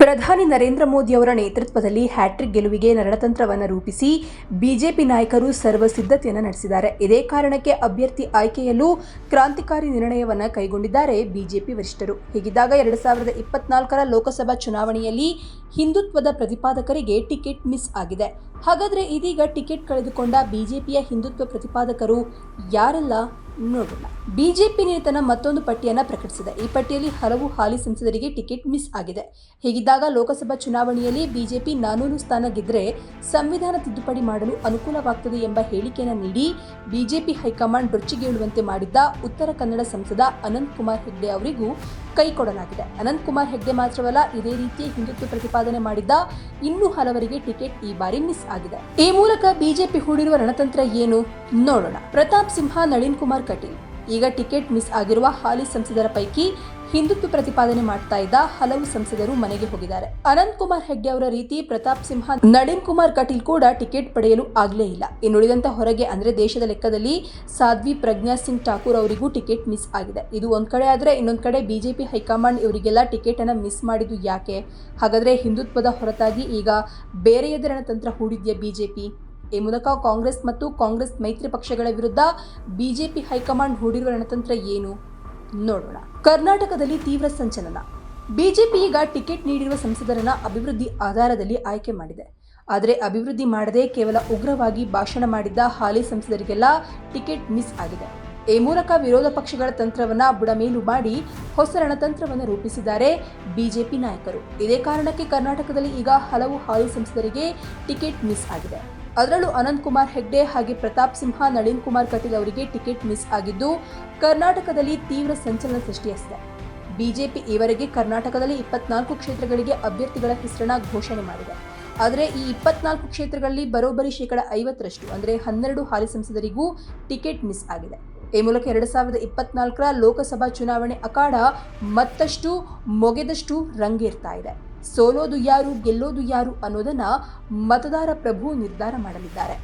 ಪ್ರಧಾನಿ ನರೇಂದ್ರ ಮೋದಿ ಅವರ ನೇತೃತ್ವದಲ್ಲಿ ಹ್ಯಾಟ್ರಿಕ್ ಗೆಲುವಿಗೆ ನರಣತಂತ್ರವನ್ನು ರೂಪಿಸಿ ಬಿಜೆಪಿ ನಾಯಕರು ಸರ್ವ ಸಿದ್ಧತೆಯನ್ನು ನಡೆಸಿದ್ದಾರೆ. ಇದೇ ಕಾರಣಕ್ಕೆ ಅಭ್ಯರ್ಥಿ ಆಯ್ಕೆಯಲ್ಲೂ ಕ್ರಾಂತಿಕಾರಿ ನಿರ್ಣಯವನ್ನು ಕೈಗೊಂಡಿದ್ದಾರೆ ಬಿಜೆಪಿ ವರಿಷ್ಠರು. ಹೀಗಿದ್ದಾಗ ಎರಡು ಸಾವಿರದ ಇಪ್ಪತ್ನಾಲ್ಕರ ಲೋಕಸಭಾ ಚುನಾವಣೆಯಲ್ಲಿ ಹಿಂದುತ್ವದ ಪ್ರತಿಪಾದಕರಿಗೆ ಟಿಕೆಟ್ ಮಿಸ್ ಆಗಿದೆ. ಹಾಗಾದರೆ ಇದೀಗ ಟಿಕೆಟ್ ಕಳೆದುಕೊಂಡ ಬಿಜೆಪಿಯ ಹಿಂದುತ್ವ ಪ್ರತಿಪಾದಕರು ಯಾರೆಲ್ಲ? ನೋಡೋಣ. ಬಿಜೆಪಿ ನೇತನ ಮತ್ತೊಂದು ಪಟ್ಟಿಯನ್ನು ಪ್ರಕಟಿಸಿದೆ. ಈ ಪಟ್ಟಿಯಲ್ಲಿ ಹಲವು ಹಾಲಿ ಸಂಸದರಿಗೆ ಟಿಕೆಟ್ ಮಿಸ್ ಆಗಿದೆ. ಹೀಗಿದ್ದಾಗ ಲೋಕಸಭಾ ಚುನಾವಣೆಯಲ್ಲಿ ಬಿಜೆಪಿ ನಾನೂರು ಸ್ಥಾನ ಗೆದ್ದರೆ ಸಂವಿಧಾನ ತಿದ್ದುಪಡಿ ಮಾಡಲು ಅನುಕೂಲವಾಗ್ತದೆ ಎಂಬ ಹೇಳಿಕೆಯನ್ನು ನೀಡಿ ಬಿಜೆಪಿ ಹೈಕಮಾಂಡ್ ರೊಚ್ಚಿಗೇಳುವಂತೆ ಮಾಡಿದ್ದ ಉತ್ತರ ಕನ್ನಡ ಸಂಸದ ಅನಂತ್ ಕುಮಾರ್ ಹೆಗ್ಡೆ ಅವರಿಗೂ ಕೈ ಕೊಡಲಾಗಿದೆ. ಅನಂತ್ ಕುಮಾರ್ ಹೆಗ್ಡೆ ಮಾತ್ರವಲ್ಲ, ಇದೇ ರೀತಿ ಹಿಂದುತ್ವ ಪ್ರತಿಪಾದನೆ ಮಾಡಿದ್ದ ಇನ್ನೂ ಹಲವರಿಗೆ ಟಿಕೆಟ್ ಈ ಬಾರಿ ಮಿಸ್ ಆಗಿದೆ. ಈ ಮೂಲಕ ಬಿಜೆಪಿ ಹೂಡಿರುವ ರಣತಂತ್ರ ಏನು? ನೋಡೋಣ. ಪ್ರತಾಪ್ ಸಿಂಹ, ನಳಿನ್ ಕುಮಾರ್ ಕಟೀಲ್. ಈಗ ಟಿಕೆಟ್ ಮಿಸ್ ಆಗಿರುವ ಹಾಲಿ ಸಂಸದರ ಪೈಕಿ ಹಿಂದುತ್ವ ಪ್ರತಿಪಾದನೆ ಮಾಡ್ತಾ ಇದ್ದ ಹಲವು ಸಂಸದರು ಮನೆಗೆ ಹೋಗಿದ್ದಾರೆ. ಅನಂತ್ ಕುಮಾರ್ ಹೆಗ್ಡೆ ಅವರ ರೀತಿ ಪ್ರತಾಪ್ ಸಿಂಹ, ನಳಿನ್ ಕುಮಾರ್ ಕಟೀಲ್ ಕೂಡ ಟಿಕೆಟ್ ಪಡೆಯಲು ಆಗಲೇ ಇಲ್ಲ. ಇನ್ನುಳಿದಂತ ಹೊರಗೆ ಅಂದ್ರೆ ದೇಶದ ಲೆಕ್ಕದಲ್ಲಿ ಸಾಧ್ವಿ, ಪ್ರಜ್ಞಾ ಸಿಂಗ್ ಠಾಕೂರ್ ಅವರಿಗೂ ಟಿಕೆಟ್ ಮಿಸ್ ಆಗಿದೆ. ಇದು ಒಂದ್ ಕಡೆ ಆದ್ರೆ ಇನ್ನೊಂದ್ ಕಡೆ ಬಿಜೆಪಿ ಹೈಕಮಾಂಡ್ ಇವರಿಗೆಲ್ಲ ಟಿಕೆಟ್ ಅನ್ನ ಮಿಸ್ ಮಾಡಿದ್ದು ಯಾಕೆ? ಹಾಗಾದ್ರೆ ಹಿಂದುತ್ವದ ಹೊರತಾಗಿ ಈಗ ಬೇರೆ ಬೇರೆಯದೇ ತಂತ್ರ ಹೂಡಿದ್ಯಾ ಬಿಜೆಪಿ? ಈ ಮೂಲಕ ಕಾಂಗ್ರೆಸ್ ಮತ್ತು ಕಾಂಗ್ರೆಸ್ ಮೈತ್ರಿ ಪಕ್ಷಗಳ ವಿರುದ್ಧ ಬಿಜೆಪಿ ಹೈಕಮಾಂಡ್ ಹೂಡಿರುವ ರಣತಂತ್ರ ಏನು? ನೋಡೋಣ. ಕರ್ನಾಟಕದಲ್ಲಿ ತೀವ್ರ ಸಂಚಲನ. ಬಿಜೆಪಿ ಈಗ ಟಿಕೆಟ್ ನೀಡಿರುವ ಸಂಸದರನ್ನ ಅಭಿವೃದ್ಧಿ ಆಧಾರದಲ್ಲಿ ಆಯ್ಕೆ ಮಾಡಿದೆ. ಆದರೆ ಅಭಿವೃದ್ಧಿ ಮಾಡದೆ ಕೇವಲ ಉಗ್ರವಾಗಿ ಭಾಷಣ ಮಾಡಿದ್ದ ಹಾಲಿ ಸಂಸದರಿಗೆಲ್ಲ ಟಿಕೆಟ್ ಮಿಸ್ ಆಗಿದೆ. ಈ ಮೂಲಕ ವಿರೋಧ ಪಕ್ಷಗಳ ತಂತ್ರವನ್ನ ಬುಡಮೇಲು ಮಾಡಿ ಹೊಸ ರಣತಂತ್ರವನ್ನು ರೂಪಿಸಿದ್ದಾರೆ ಬಿಜೆಪಿ ನಾಯಕರು. ಇದೇ ಕಾರಣಕ್ಕೆ ಕರ್ನಾಟಕದಲ್ಲಿ ಈಗ ಹಲವು ಹಾಲಿ ಸಂಸದರಿಗೆ ಟಿಕೆಟ್ ಮಿಸ್ ಆಗಿದೆ. ಅದರಲ್ಲೂ ಅನಂತ್ ಕುಮಾರ್ ಹೆಗ್ಡೆ ಹಾಗೆ ಪ್ರತಾಪ್ ಸಿಂಹ, ನಳಿನ್ ಕುಮಾರ್ ಕಟೀಲ್ ಅವರಿಗೆ ಟಿಕೆಟ್ ಮಿಸ್ ಆಗಿದ್ದು, ಕರ್ನಾಟಕದಲ್ಲಿ ತೀವ್ರ ಸಂಚಲನ ಸೃಷ್ಟಿಸಿದೆ ಬಿಜೆಪಿ ಈವರೆಗೆ ಕರ್ನಾಟಕದಲ್ಲಿ ಇಪ್ಪತ್ನಾಲ್ಕು ಕ್ಷೇತ್ರಗಳಿಗೆ ಅಭ್ಯರ್ಥಿಗಳ ಹೆಸರನ್ನ ಘೋಷಣೆ ಮಾಡಿದೆ. ಆದರೆ ಈ ಇಪ್ಪತ್ನಾಲ್ಕು ಕ್ಷೇತ್ರಗಳಲ್ಲಿ ಬರೋಬ್ಬರಿ ಶೇಕಡ ಐವತ್ತರಷ್ಟು, ಅಂದರೆ ಹನ್ನೆರಡು ಹಾಲಿ ಸಂಸದರಿಗೂ ಟಿಕೆಟ್ ಮಿಸ್ ಆಗಿದೆ. ಈ ಮೂಲಕ ಎರಡು ಸಾವಿರದ ಇಪ್ಪತ್ನಾಲ್ಕರ ಲೋಕಸಭಾ ಚುನಾವಣೆ ಅಖಾಡ ಮತ್ತಷ್ಟು ಮೊಗೆದಷ್ಟು ರಂಗೇರ್ತಾ ಇದೆ. ಸೋಲೋದು ಯಾರು ಗೆಲ್ಲೋದು ಯಾರು ಅನ್ನೋದನ್ನ ಮತದಾರ ಪ್ರಭು ನಿರ್ಧಾರ ಮಾಡಲಿದ್ದಾರೆ.